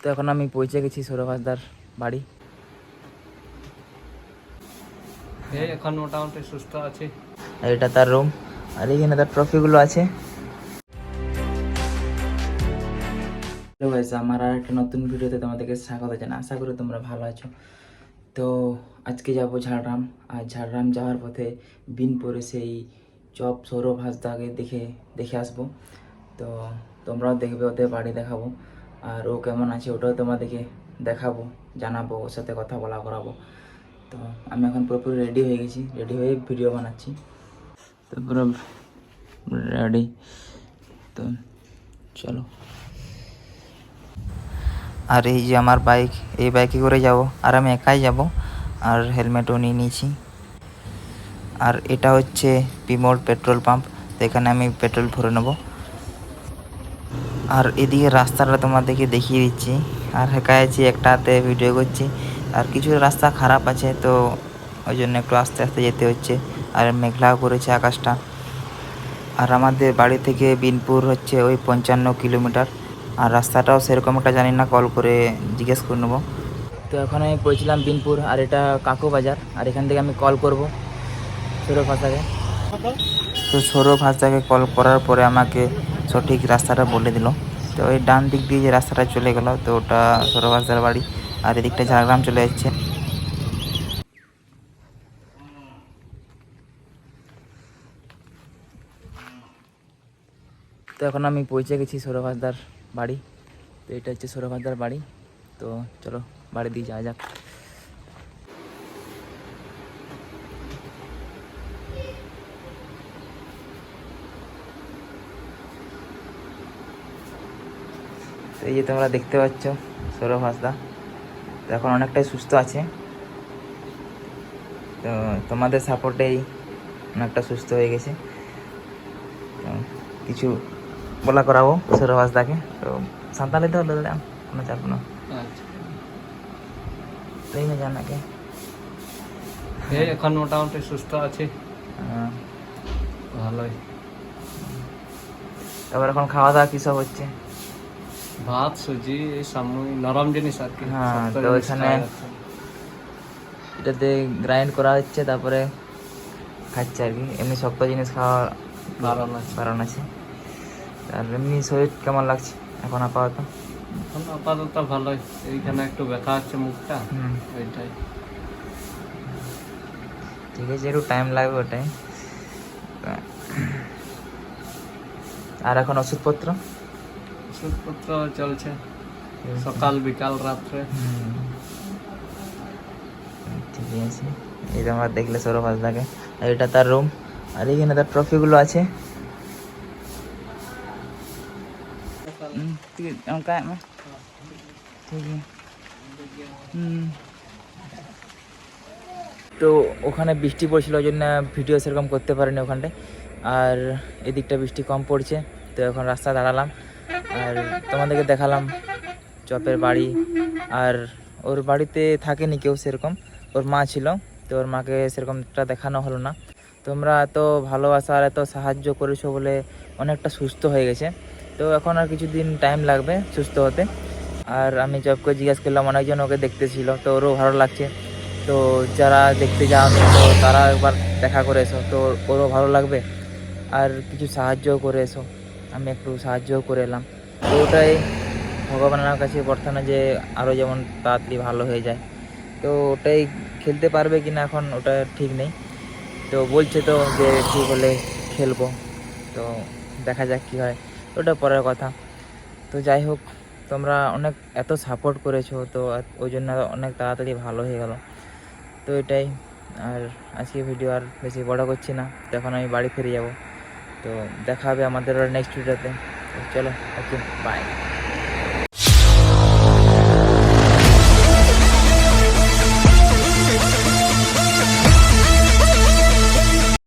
তো এখন আমি পৌঁছে গেছি সৌরভাসদার বাড়ি। এখন মোটামুটি সুস্থ আছি। এটা তার রুম আর এখানে তার ট্রফিগুলো আছে। হ্যালো গাইস আমার আর একটা নতুন ভিডিওতে তোমাদেরকে স্বাগত জানাই। আশা করি তোমরা ভালো আছো। তো আজকে যাব ঝাড়গ্রাম আর ঝাড়গ্রাম যাওয়ার পথে বিনপুরে সেই চপ সৌরভ হাসদাকে দেখে দেখে আসব। তো তোমরাও দেখবে ওদের বাড়ি দেখাবো। আর ও কেমন আছে ওটাও তোমাদেরকে দেখাবো, জানাব, ওর সাথে কথা বলা করাবো। তো আমি এখন পুরোপুরি রেডি হয়ে গেছি রেডি হয়ে ভিডিও বানাচ্ছি। তো পুরো রেডি তো চলো। আর এই যে আমার বাইক এই বাইকে করে যাব, আর আমি একাই যাব, আর হেলমেটও নিয়ে নিয়েছি। আর এটা হচ্ছে পিমোড পেট্রোল পাম্প তো এখানে আমি পেট্রোল ভরে নেব। আর এদিকে রাস্তাটা তোমাদেরকে দেখিয়ে দিচ্ছি। আর হেঁকায় আছি একটা হাতে ভিডিও করছি। আর কিছু রাস্তা খারাপ আছে, তো ওই জন্য একটু আস্তে আস্তে যেতে হচ্ছে। আর মেঘলাও করেছে আকাশটা। আর আমাদের বাড়ি থেকে বিনপুর হচ্ছে ওই পঞ্চান্ন কিলোমিটার। আর রাস্তাটাও সেরকম একটা জানি না, কল করে জিজ্ঞেস করে নেব। তো এখন আমি পৌঁছলাম বিনপুর, আর এটা কাকু বাজার। আর এখান থেকে আমি কল করব সৌরভ ভাষাকে তো সৌরভ ভাষাকে কল করার পরে আমাকে সঠিক রাস্তাটা বলে দিল। তো ওই ডান দিক দিয়ে যে রাস্তাটা চলে গেল, তো ওটা সরবাজার বাড়ি আর এদিকটা ঝাড়গ্রাম চলে যাচ্ছে তো এখন আমি পৌঁছে গেছি সৌরভাসদার বাড়ি। তো এটা হচ্ছে সৌরভাসদার বাড়ি। তো চলো বাড়ি দিয়ে যাওয়া যাক। এই যে তোমরা দেখতে পাচ্ছ সৌরভ হাসদা। তো এখন অনেকটাই সুস্থ আছে। তো তোমাদের সাপোর্টেই অনেকটা সুস্থ হয়ে গেছে। কিছু বলা করাবো সৌরভ হাসদাকে। তো সাঁতালিতে হলে দিলাম কোনো চাপ না। আচ্ছা। তাই না জানাকে। এখন মোটামুটি সুস্থ আছি। ভালোই। তারপর এখন খাওয়া দাওয়া কী কিসব হচ্ছে? ভাত সুজি সামুই নরম জিনিস আর কি হ্যাঁ, তো এখানে-। এটাতে গ্রাইন্ড করা হচ্ছে তারপরে খাচ্ছে আর কি। এমনি শক্ত জিনিস খাওয়া বারণ আছে। বারণ আছে। আর এমনি শরীর কেমন লাগছে এখন আপাতত? এখন আপাতত ভালোই। এইখানে একটু ব্যথা হচ্ছে মুখটা ওইটাই ঠিক আছে একটু টাইম লাগবে ওটাই। আর এখন ওষুধপত্র? ওষুধপত্র চলছে। সকাল বিকাল রাত্রে। ঠিকই আছে। এই তোমরা দেখলে সৌরভ হাসদাকে। আর এটা তার রুম আর এখানে তার ট্রফিগুলো আছে। তো ওখানে বৃষ্টি পড়ছিল ওই জন্য ভিডিও সেরকম করতে পারিনি ওখানটায়। আর এদিকটা বৃষ্টি কম পড়ছে। তো এখন রাস্তা দাঁড়ালাম। আর তোমাদেরকে দেখালাম চপের বাড়ি। আর ওর বাড়িতে থাকেনি কেউ সেরকম। ওর মা ছিল, তো ওর মাকে সেরকমটা দেখানো হলো না। তোমরা এত ভালোবাসা আর এত সাহায্য করেছ বলে অনেকটা সুস্থ হয়ে গেছে। তো এখন আর কিছুদিন টাইম লাগবে সুস্থ হতে। আর আমি জবকে জিজ্ঞেস করলাম, অনেকজন ওকে দেখতে ছিল তো ওরও ভালো লাগছে। তো যারা দেখতে যাওনি, তো তারা একবার দেখা করে এসো, তো ওরও ভালো লাগবে। আর কিছু সাহায্যও করে এসো। আমি একটু সাহায্যও করে এলাম। ওটাই ভগবানের কাছে প্রার্থনা যে আরও যেমন তাড়াতাড়ি ভালো হয়ে যায়। তো ওটাই খেলতে পারবে কি না এখন ওটা ঠিক নেই। তো বলছে তো যে ঠিক হলে খেলব। তো দেখা যাক কী হয়। ওটা পরের কথা। তো যাই হোক, তোমরা অনেক এত সাপোর্ট করেছ, তো ওই জন্য অনেক তাড়াতাড়ি ভালো হয়ে গেল। তো এটাই। আর আজকে ভিডিও আর বেশি বড় করছি না। তো এখন আমি বাড়ি ফিরে যাব। তো দেখা হবে আমাদের নেক্সট ভিডিওতে তো চলো ওকে বাই